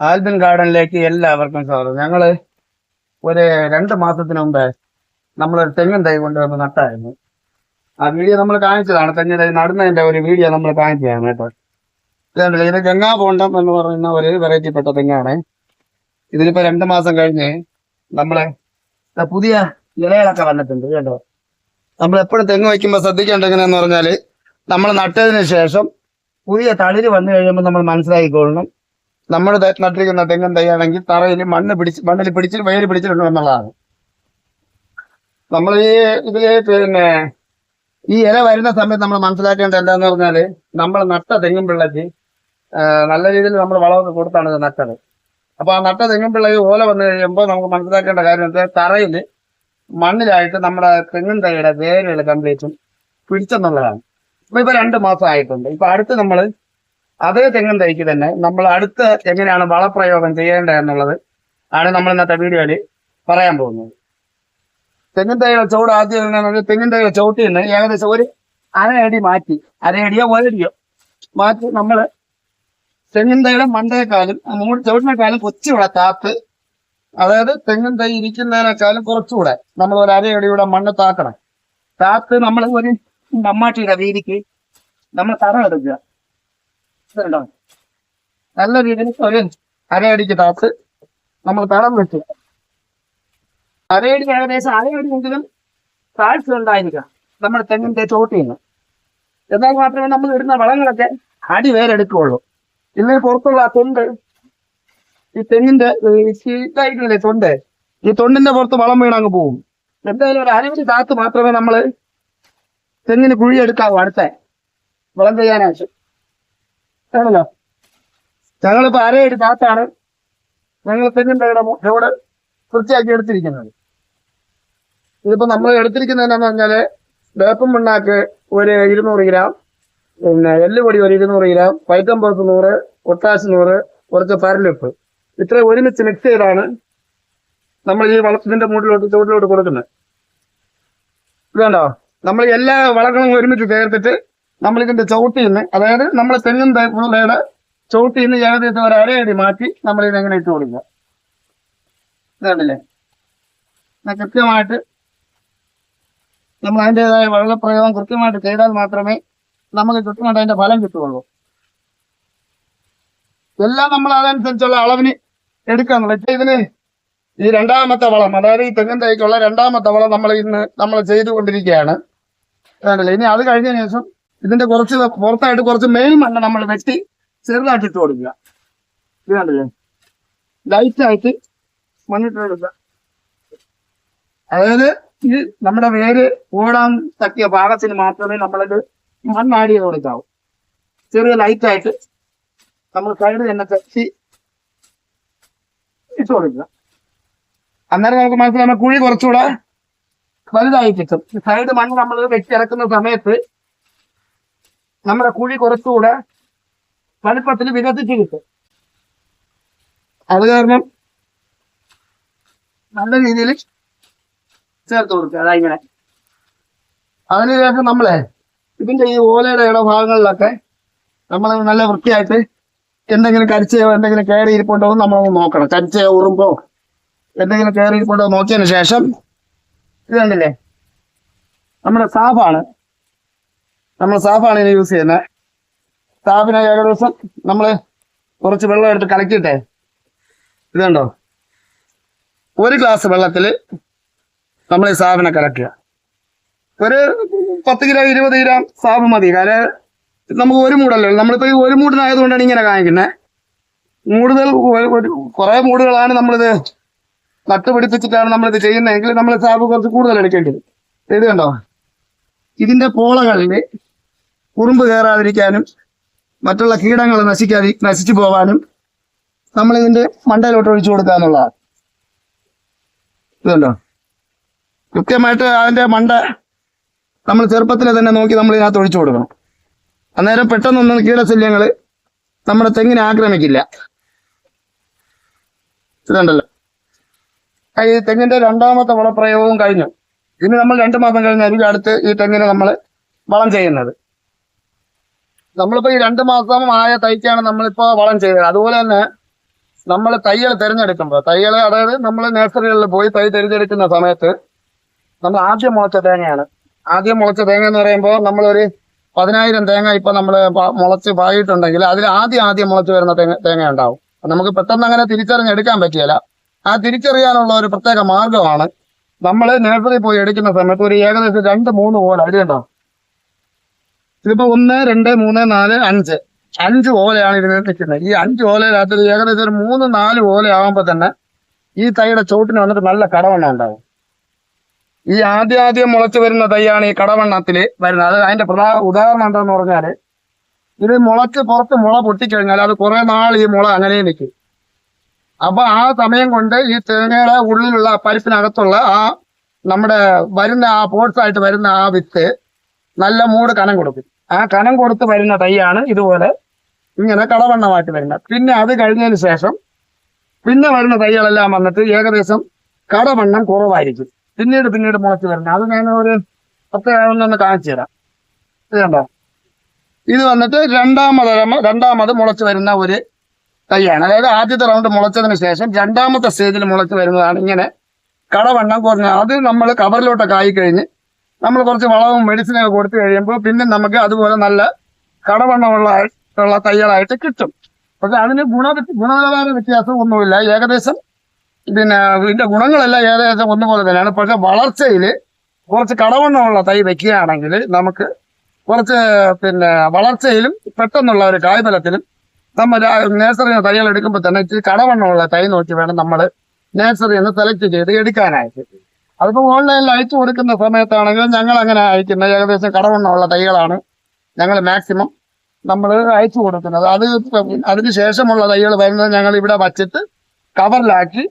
ആൽബിൻ ഗാർഡനിലേക്ക് എല്ലാവർക്കും സ്വാഗതം. ഞങ്ങൾ ഒരു രണ്ട് മാസത്തിന് മുമ്പേ നമ്മളൊരു തെങ്ങിൻ തൈ കൊണ്ടുവന്ന് നട്ടായിരുന്നു. ആ വീഡിയോ നമ്മൾ കാണിച്ചതാണ്. തെങ്ങിൻ തൈ നടുന്നതിന്റെ ഒരു വീഡിയോ നമ്മൾ കാണിച്ചതാണ് കേട്ടോ. ഇത് ഗംഗാ എന്ന് പറയുന്ന ഒരു വെറൈറ്റി പെട്ട തെങ്ങാണ്. ഇതിലിപ്പോ രണ്ട് മാസം കഴിഞ്ഞ് നമ്മൾ പുതിയ ഇലകളൊക്കെ വന്നിട്ടുണ്ട് കേട്ടോ. നമ്മൾ എപ്പോഴും തെങ്ങ് വയ്ക്കുമ്പോൾ എങ്ങനെയാന്ന് പറഞ്ഞാൽ നമ്മൾ നട്ടതിന് ശേഷം പുതിയ തളിര് വന്നു കഴിയുമ്പോൾ നമ്മൾ മനസ്സിലാക്കിക്കൊള്ളണം. നമ്മൾ നട്ടിരിക്കുന്ന തെങ്ങും തൈയാണെങ്കിൽ തറയിൽ മണ്ണ് പിടിച്ച് മണ്ണിൽ പിടിച്ച് വേര് പിടിച്ചിട്ടുണ്ട് എന്നുള്ളതാണ്. നമ്മൾ ഈ ഇതിൽ പിന്നെ ഈ ഇല വരുന്ന സമയത്ത് നമ്മൾ മനസ്സിലാക്കേണ്ടത് എന്താന്ന് പറഞ്ഞാൽ നമ്മൾ നട്ട തെങ്ങും പിള്ളക്ക് നല്ല രീതിയിൽ നമ്മൾ വളമൊക്കെ കൊടുത്താണ് ഇത് നട്ടത്. അപ്പൊ ആ നട്ട തെങ്ങും പിള്ളക്ക് ഓല വന്നു കഴിയുമ്പോൾ നമുക്ക് മനസ്സിലാക്കേണ്ട കാര്യം എന്താ തറയിൽ മണ്ണിലായിട്ട് നമ്മുടെ തെങ്ങും തൈയുടെ വേരുകൾ കംപ്ലീറ്റും പിടിച്ചെന്നുള്ളതാണ്. അപ്പൊ ഇപ്പൊ രണ്ട് മാസം ആയിട്ടുണ്ട്. ഇപ്പൊ അടുത്ത് നമ്മൾ അതേ തെങ്ങും തൈക്ക് തന്നെ നമ്മൾ അടുത്ത എങ്ങനെയാണ് വളപ്രയോഗം ചെയ്യേണ്ടത് എന്നുള്ളത് ആണ് നമ്മൾ ഇന്നത്തെ വീഡിയോയിൽ പറയാൻ പോകുന്നത്. തെങ്ങിൻ തൈയുടെ ചുവട് ആദ്യം തെങ്ങിൻ തൈയുടെ ചുവട്ടിൽ നിന്ന് ഏകദേശം ഒരു അരയടി മാറ്റി അരയടിയോ ഒരടിയോ മാറ്റി നമ്മൾ തെങ്ങിൻ തൈയുടെ മണ്ടയെക്കാളും മൂട് ചുവട്ടിനേക്കാളും കൊച്ചുകൂടെ താത്ത് അതായത് തെങ്ങിൻ തൈ ഇരിക്കുന്നതിനേക്കാളും കുറച്ചുകൂടെ നമ്മൾ ഒരു അരയടിയുടെ മണ്ണ് താക്കണം. താത്ത് നമ്മൾ ഒരു മമ്മാട്ടിയുടെ വീതിക്ക് നമ്മൾ തറ എടുക്കുക. നല്ല രീതിയിൽ ഒരു അരയടിക്ക് താത്ത് നമ്മൾ തളം വെച്ചു. അരയടി ഏകദേശം അരയടിയെങ്കിലും താഴ്ച ഉണ്ടായിരിക്കാം നമ്മൾ തെങ്ങിന്റെ ചോട്ടിൽ നിന്ന് എന്നാൽ മാത്രമേ നമ്മൾ ഇടുന്ന വളങ്ങളൊക്കെ അടി വേരെടുക്കുകയുള്ളൂ. ഇല്ലെങ്കിൽ പുറത്തുള്ള തൊണ്ട് ഈ തെങ്ങിന്റെ ഇതായിട്ടില്ലേ തൊണ്ട് ഈ തൊണ്ടിന്റെ പുറത്ത് വളം വീണങ്ങ് പോകും എന്തായാലും ഒരു അരവിധി താത്ത് മാത്രമേ നമ്മൾ തെങ്ങിന് കുഴിയെടുക്കാവൂ അടുത്ത വളം ചെയ്യാനായിട്ട്. ആണല്ലോ? ഞങ്ങളിപ്പോ അരയടി താത്താണ് ഞങ്ങൾ തെങ്ങിന്റെ ഇവിടെ വൃത്തിയാക്കി എടുത്തിരിക്കുന്നത്. ഇതിപ്പോ നമ്മൾ എടുത്തിരിക്കുന്നത് എന്താണെന്ന് പറഞ്ഞാൽ വേപ്പം പിണ്ണാക്ക് ഒരു ഇരുന്നൂറ് ഗ്രാം പിന്നെ എല്ലുപൊടി ഒരു ഇരുന്നൂറ് ഗ്രാം പൈക്കമ്പോസ് നൂറ് പൊട്ടാസ് നൂറ് കുറച്ച് പരലുപ്പ്. ഇത്ര ഒരുമിച്ച് മിക്സ് ചെയ്താണ് നമ്മൾ ഈ വളത്തിന്റെ മൂട്ടിലോട്ട് ചുവട്ടിലോട്ട് കൊടുക്കുന്നത്. ഇതുണ്ടോ? നമ്മൾ എല്ലാ വളങ്ങളും ഒരുമിച്ച് ചേർത്തിട്ട് നമ്മൾ ഇതിന്റെ നിന്ന് അതായത് നമ്മൾ തെങ്ങും തൈപ്പുള്ളയുടെ ചവിട്ടിൽ നിന്ന് ഏകദേശം ഒരു അരയടി മാറ്റി നമ്മൾ ഇതിനെങ്ങനെ ഇട്ട് കൊടുക്കുക. ഇതല്ലേ കൃത്യമായിട്ട് നമ്മൾ അതിന്റെതായ വെള്ളപ്രയോഗം കൃത്യമായിട്ട് ചെയ്താൽ മാത്രമേ നമുക്ക് കൃത്യമായിട്ട് അതിന്റെ ഫലം കിട്ടുകയുള്ളൂ. എല്ലാം നമ്മൾ അതനുസരിച്ചുള്ള അളവിന് എടുക്കാന്നുള്ളത് ഇപ്പൊ ഇതിന് ഈ രണ്ടാമത്തെ വളം അതായത് ഈ തെങ്ങിൻ തൈക്കുള്ള രണ്ടാമത്തെ വളം നമ്മൾ ഇന്ന് നമ്മൾ ചെയ്തുകൊണ്ടിരിക്കുകയാണ്. ഇനി അത് കഴിഞ്ഞ ശേഷം ഇതിന്റെ കുറച്ച് പുറത്തായിട്ട് കുറച്ച് മെയിൻ മണ്ണ നമ്മൾ വെട്ടി ചെറുതായിട്ട് ഇട്ട് കൊടുക്കുക. ഇത് കണ്ടില്ലേ? ലൈറ്റായിട്ട് മണ്ണിട്ട് കൊടുക്കുക. അതായത് ഇത് നമ്മുടെ വേര് ഓടാൻ തക്കിയ ഭാഗത്തിന് മാത്രമേ നമ്മളത് മണ്ണാടി കൊടുക്കാവൂ ചെറിയ ലൈറ്റായിട്ട് നമ്മൾ സൈഡ് തന്നെ തച്ചി ഇട്ട് കൊടുക്കുക. അന്നേരം നമുക്ക് മനസ്സിലാകുമ്പോൾ കുഴി കുറച്ചുകൂടെ വലുതായി കിട്ടും. സൈഡ് മണ്ണ് നമ്മൾ വെച്ചിറക്കുന്ന സമയത്ത് നമ്മുടെ കുഴി കുറച്ചുകൂടെ വലുപ്പത്തിൽ വികസിച്ച് കിട്ടും. അത് കാരണം നല്ല രീതിയിൽ ചേർത്ത് കൊടുക്കുക. അതാ ഇങ്ങനെ. അതിനുശേഷം നമ്മളെ ഇതിന്റെ ഈ ഓലയുടെ ഇട ഭാഗങ്ങളിലൊക്കെ നമ്മൾ നല്ല വൃത്തിയായിട്ട് എന്തെങ്കിലും കരിച്ചയോ എന്തെങ്കിലും കയറി ഇരിപ്പുണ്ടോ എന്ന് നമ്മളൊന്ന് നോക്കണം. കരിച്ചയോ ഉറുമ്പോ എന്തെങ്കിലും കയറി ഇരിപ്പുണ്ടോ നോക്കിയതിന് ശേഷം ഇത് കണ്ടില്ലേ? നമ്മുടെ സാഫാണ്. നമ്മൾ സാഫാണ് ഇതിന് യൂസ് ചെയ്യുന്നത് സാഫിനെ ഏകദേശം നമ്മൾ കുറച്ച് വെള്ളം എടുത്ത് കലക്കിയിട്ടേ. ഇത് കണ്ടോ ഒരു ഗ്ലാസ് വെള്ളത്തിൽ നമ്മൾ ഈ സാഫിനെ കലക്കുക. ഒരു പത്ത് കിലോ ഇരുപത് ഗ്രാം സാഫ് മതി. കാരണം നമുക്ക് ഒരു മൂടല്ലോ നമ്മളിപ്പോൾ ഈ ഒരു മൂടിനായതുകൊണ്ടാണ് ഇങ്ങനെ കാണിക്കുന്നത് മൂടുതൽ കുറേ മൂടുകളാണ് നമ്മളിത് നട്ടുപിടിപ്പിച്ചിട്ടാണ് നമ്മളിത് ചെയ്യുന്നതെങ്കിൽ നമ്മൾ സാഫ് കുറച്ച് കൂടുതൽ എടുക്കേണ്ടത് ഇത് കണ്ടോ? ഇതിന്റെ പോളകളിൽ കുറുമ്പ് കയറാതിരിക്കാനും മറ്റുള്ള കീടങ്ങൾ നശിക്കാതി നശിച്ചു പോവാനും നമ്മൾ ഇതിന്റെ മണ്ടയിലോട്ട് ഒഴിച്ചു കൊടുക്കുക എന്നുള്ളതാണ്. ഇതുണ്ടോ? കൃത്യമായിട്ട് അതിന്റെ മണ്ട നമ്മൾ ചെറുപ്പത്തിൽ തന്നെ നോക്കി നമ്മൾ ഇതിനകത്ത് ഒഴിച്ചു കൊടുക്കണം. അന്നേരം പെട്ടെന്നൊന്നും കീടശല്യങ്ങൾ നമ്മുടെ തെങ്ങിനെ ആക്രമിക്കില്ല. ഇതുണ്ടല്ലോ. ഈ തെങ്ങിന്റെ രണ്ടാമത്തെ വളപ്രയോഗവും കഴിഞ്ഞു. ഇനി നമ്മൾ രണ്ട് മാസം കഴിഞ്ഞായിരിക്കും അടുത്ത് ഈ തെങ്ങിനെ നമ്മൾ വളം ചെയ്യുന്നത്. നമ്മളിപ്പോ ഈ രണ്ട് മാസം ആയ തൈക്കാണ് നമ്മളിപ്പോ വളം ചെയ്തത്. അതുപോലെ തന്നെ നമ്മൾ തൈകൾ തിരഞ്ഞെടുക്കുമ്പോൾ തൈകൾ അതായത് നമ്മൾ നഴ്സറികളിൽ പോയി തൈ തിരഞ്ഞെടുക്കുന്ന സമയത്ത് നമ്മൾ ആദ്യം മുളച്ച തേങ്ങയാണ്. ആദ്യം മുളച്ച തേങ്ങ എന്ന് പറയുമ്പോൾ നമ്മളൊരു പതിനായിരം തേങ്ങ ഇപ്പൊ നമ്മൾ മുളച്ച് പായിട്ടുണ്ടെങ്കിൽ അതിൽ ആദ്യം ആദ്യം മുളച്ച് വരുന്ന തേങ്ങ തേങ്ങ ഉണ്ടാവും. നമുക്ക് പെട്ടെന്ന് അങ്ങനെ തിരിച്ചറിഞ്ഞെടുക്കാൻ പറ്റിയല്ല ആ തിരിച്ചറിയാനുള്ള ഒരു പ്രത്യേക മാർഗമാണ് നമ്മൾ നേഴ്സറി പോയി എടുക്കുന്ന സമയത്ത് ഒരു ഏകദേശം രണ്ട് മൂന്ന് പോലെ അരി കണ്ടോ ഇതിപ്പോ ഒന്ന് രണ്ട് മൂന്ന് നാല് അഞ്ച്. അഞ്ച് ഓലയാണ് ഇതിന് നിൽക്കുന്നത്. ഈ അഞ്ച് ഓലയിനകത്ത് ഏകദേശം ഒരു മൂന്ന് നാല് ഓല ആകുമ്പോൾ തന്നെ ഈ തൈയുടെ ചോട്ടിന് വന്നിട്ട് നല്ല കടവണ്ണ ഉണ്ടാവും. ഈ ആദ്യം ആദ്യം മുളച്ചു വരുന്ന തൈയാണ് ഈ കടവണ്ണത്തിൽ വരുന്നത്. അത് അതിന്റെ പ്രധാന ഉദാഹരണം എന്താന്ന് പറഞ്ഞാൽ ഇത് മുളച്ച് പുറത്ത് മുള പൊട്ടിക്കഴിഞ്ഞാൽ അത് കുറെ നാൾ ഈ മുള അങ്ങനെ നിൽക്കും അപ്പൊ ആ സമയം കൊണ്ട് ഈ തേങ്ങയുടെ ഉള്ളിലുള്ള പരിപ്പിനകത്തുള്ള ആ നമ്മുടെ വരുന്ന ആ പോർട്സായിട്ട് വരുന്ന ആ വിത്ത് നല്ല മൂട് കനം കൊടുക്കും. ആ കനം കൊടുത്ത് വരുന്ന തൈയാണ് ഇതുപോലെ ഇങ്ങനെ കടവണ്ണമായിട്ട് വരുന്നത്. പിന്നെ അത് കഴിഞ്ഞതിന് ശേഷം പിന്നെ വരുന്ന തൈകളെല്ലാം വന്നിട്ട് ഏകദേശം കടവണ്ണം കുറവായിരിക്കും. പിന്നീട് പിന്നീട് മുളച്ച് വരുന്നത്. അത് ഞാൻ ഒരു പ്രത്യേകം കാണിച്ചു തരാം. ഇത് കണ്ടോ? ഇത് വന്നിട്ട് രണ്ടാമത് രണ്ടാമത് മുളച്ച് വരുന്ന ഒരു തൈയാണ്. അതായത് ആദ്യത്തെ റൗണ്ട് മുളച്ചതിന് ശേഷം രണ്ടാമത്തെ സ്റ്റേജിൽ മുളച്ച് വരുന്നതാണ് ഇങ്ങനെ കടവണ്ണം കുറഞ്ഞ അത് നമ്മൾ കവറിലോട്ടൊക്കെ ആയി കഴിഞ്ഞ് നമ്മൾ കുറച്ച് വളവും മെഡിസിനൊക്കെ കൊടുത്തു കഴിയുമ്പോൾ പിന്നെ നമുക്ക് അതുപോലെ നല്ല കടവണ്ണമുള്ള ഉള്ള തയ്യാറായിട്ട് കിട്ടും. പക്ഷെ അതിന് ഗുണ ഗുണനിലവാര വ്യത്യാസം ഒന്നുമില്ല. ഏകദേശം പിന്നെ ഇതിന്റെ ഗുണങ്ങളെല്ലാം ഏകദേശം ഒന്നുപോലെ തന്നെയാണ്. പക്ഷെ വളർച്ചയിൽ കുറച്ച് കടവണ്ണമുള്ള തൈ വെക്കുകയാണെങ്കിൽ നമുക്ക് കുറച്ച് പിന്നെ വളർച്ചയിലും പെട്ടെന്നുള്ള ഒരു കായ്ഫലത്തിലും നമ്മൾ നേഴ്സറിയിൽ തൈകൾ എടുക്കുമ്പോൾ തന്നെ ഇച്ചിരി കടവണ്ണമുള്ള തൈ നോക്കി വേണം നമ്മൾ നേഴ്സറിയിൽ നിന്ന് സെലക്ട് ചെയ്ത് എടുക്കാനായിട്ട്. അതിപ്പോ ഓൺലൈനിൽ അയച്ചു കൊടുക്കുന്ന സമയത്താണെങ്കിൽ ഞങ്ങൾ അങ്ങനെ അയക്കുന്നത് ഏകദേശം കടവണ്ണമുള്ള തൈകളാണ് ഞങ്ങൾ മാക്സിമം നമ്മൾ അയച്ചു കൊടുക്കുന്നത്. അത് അതിന് ശേഷമുള്ള തൈകൾ വരുന്നത് ഞങ്ങൾ ഇവിടെ വച്ചിട്ട് കവറിലാക്കി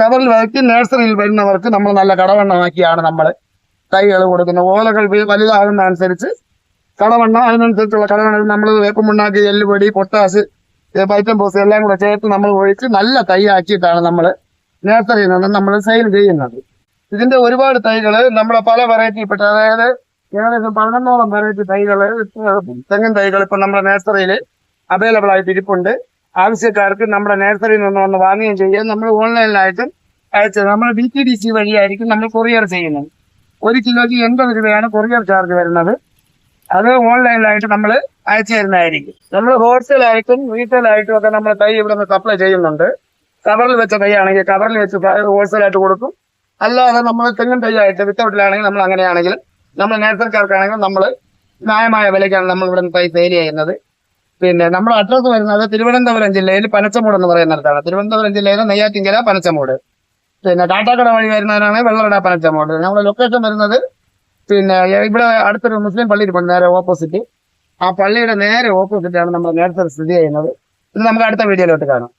കവറിൽ വയ്ക്കി നഴ്സറിയിൽ വരുന്നവർക്ക് നമ്മൾ നല്ല കടവണ്ണമാക്കിയാണ് നമ്മൾ തൈകൾ കൊടുക്കുന്നത്. ഓലകൾ വലുതാകുന്ന അനുസരിച്ച് കടവണ്ണം അതിനനുസരിച്ചുള്ള കടവണ്ണം നമ്മൾ വേപ്പമുണ്ടാക്കി എല്ലുപൊടി പൊട്ടാസ് പൈറ്റം പോസ് എല്ലാം കൂടെ ചേർത്ത് നമ്മൾ ഒഴിച്ച് നല്ല തൈ ആക്കിയിട്ടാണ് നമ്മൾ നഴ്സറിയിൽ നിന്ന് നമ്മൾ സെയിൽ ചെയ്യുന്നത്. ഇതിന്റെ ഒരുപാട് തൈകൾ നമ്മളെ പല വെറൈറ്റിപ്പെട്ട അതായത് ഏകദേശം പതിനൊന്നോളം വെറൈറ്റി തൈകൾ തെങ്ങിൻ തൈകൾ ഇപ്പൊ നമ്മുടെ നഴ്സറിയിൽ അവൈലബിൾ ആയിട്ട് ഇരിപ്പുണ്ട്. ആവശ്യക്കാർക്ക് നമ്മുടെ നഴ്സറിയിൽ നിന്ന് വന്ന് വാങ്ങുകയും ചെയ്യാം. നമ്മൾ ഓൺലൈനിലായിട്ട് അയച്ചത് നമ്മൾ ബി ടി ഡി സി വഴിയായിരിക്കും നമ്മൾ കൊറിയർ ചെയ്യുന്നത്. ഒരു കിലോയ്ക്ക് എൺപത് രൂപയാണ് കൊറിയർ ചാർജ് വരുന്നത്. അത് ഓൺലൈനിലായിട്ട് നമ്മൾ അയച്ചു തരുന്നതായിരിക്കും. നമ്മൾ ഹോൾസെയിലായിട്ടും റീറ്റെയിലായിട്ടും ഒക്കെ നമ്മൾ തൈ ഇവിടെ നിന്ന് സപ്ലൈ ചെയ്യുന്നുണ്ട് കവറിൽ വെച്ച തൈ ആണെങ്കിൽ കവറിൽ വെച്ച് ഹോൾസെയിലായിട്ട് കൊടുക്കും. അല്ലാതെ നമ്മൾ തെങ്ങും തൈയായിട്ട് വിത്തൗട്ടിലാണെങ്കിൽ നമ്മൾ അങ്ങനെയാണെങ്കിൽ നമ്മൾ നേഴ്സറിക്കാർക്കാണെങ്കിൽ നമ്മൾ ന്യായമായ വിലയ്ക്കാണ് നമ്മൾ ഇവിടെ തൈ സെയിൽ ചെയ്യുന്നത്. പിന്നെ നമ്മുടെ അഡ്രസ്സ് വരുന്നത് തിരുവനന്തപുരം ജില്ലയിൽ പനച്ചമൂട് എന്ന് പറയുന്ന സ്ഥലത്താണ്. തിരുവനന്തപുരം ജില്ലയിലെ നെയ്യാറ്റിങ്കര പനച്ചമൂട്. പിന്നെ ടാറ്റാക്കട വഴി വരുന്നവരാണ് വെള്ളറട പനച്ചമൂട്. നമ്മുടെ ലൊക്കേഷൻ വരുന്നത് പിന്നെ ഇവിടെ അടുത്തൊരു മുസ്ലിം പള്ളി ഇരിപ്പുണ്ട് നേരെ ഓപ്പോസിറ്റ് ആ പള്ളിയുടെ നേരെ ഓപ്പോസിറ്റാണ് ആണ് നമ്മുടെ നേരത്തെ സ്ഥിതി ചെയ്യുന്നത്. ഇത് നമുക്ക് അടുത്ത വീഡിയോയിലോട്ട് കാണാം.